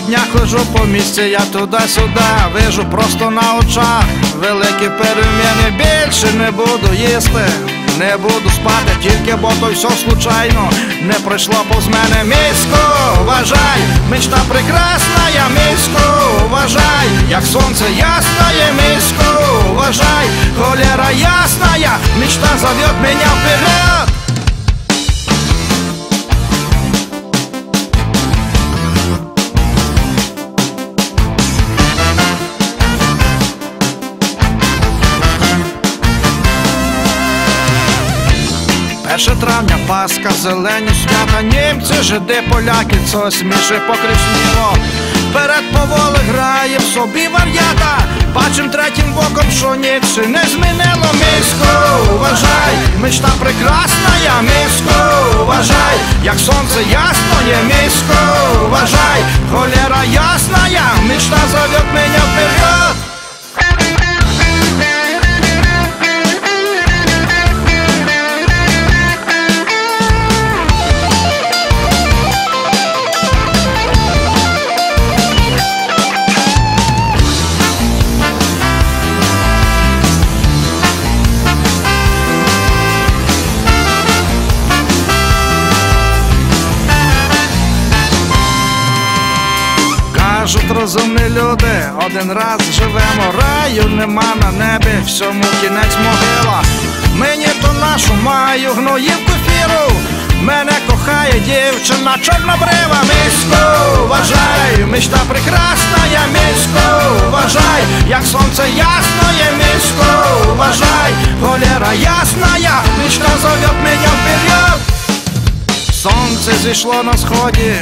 днях хожу по місці, я туди-сюди вижу просто на очах великі переміни. Більше не буду їсти, не буду спати, тільки бо то все случайно не пройшло повз мене. Місько, вважай, мечта прекрасна, я місько, вважай, як сонце ясное, місько, вважай, холера ясная, мечта зовет меня вперед. Перше травня, Пасха, зелені свята, німці, жиди, поляки, це сміши покришніло. Перед поволи грає в собі вар'ята, бачим третім боком, що ніч не змінило місько. Вважай, мечта прекрасна, я місько, вважай, як сонце ясно є місько, вважай, холера ясна, я мечта зовет мене вперед. Кажуть розумні люди, один раз живемо, раю нема на небі, всьому кінець могила. Мені то нашу маю гноївку фіру. Мене кохає дівчина чорнобрива, місько, вважай, мечта прекрасна, я місько, вважай, як сонце ясно є місько, вважай, холера ясна, я мечта зовет мене вперед. Сонце зійшло на сході,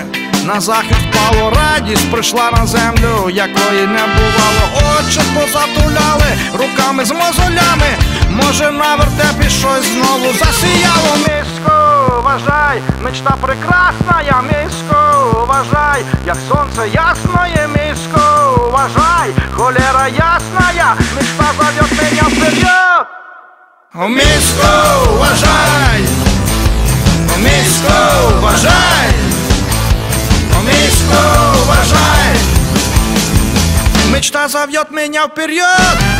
на захід впало радість, прийшла на землю, якої не бувало. Очі позатуляли руками з мозолями. Може на вертепі щось знову засіяло. Місько, вважай, мечта прекрасна, я місько, вважай, як сонце ясно є місько, вважай, холера ясна, я мечта зовет меня вперед. Місько, вважай! Місько, вважай! Мечта зовет меня вперед!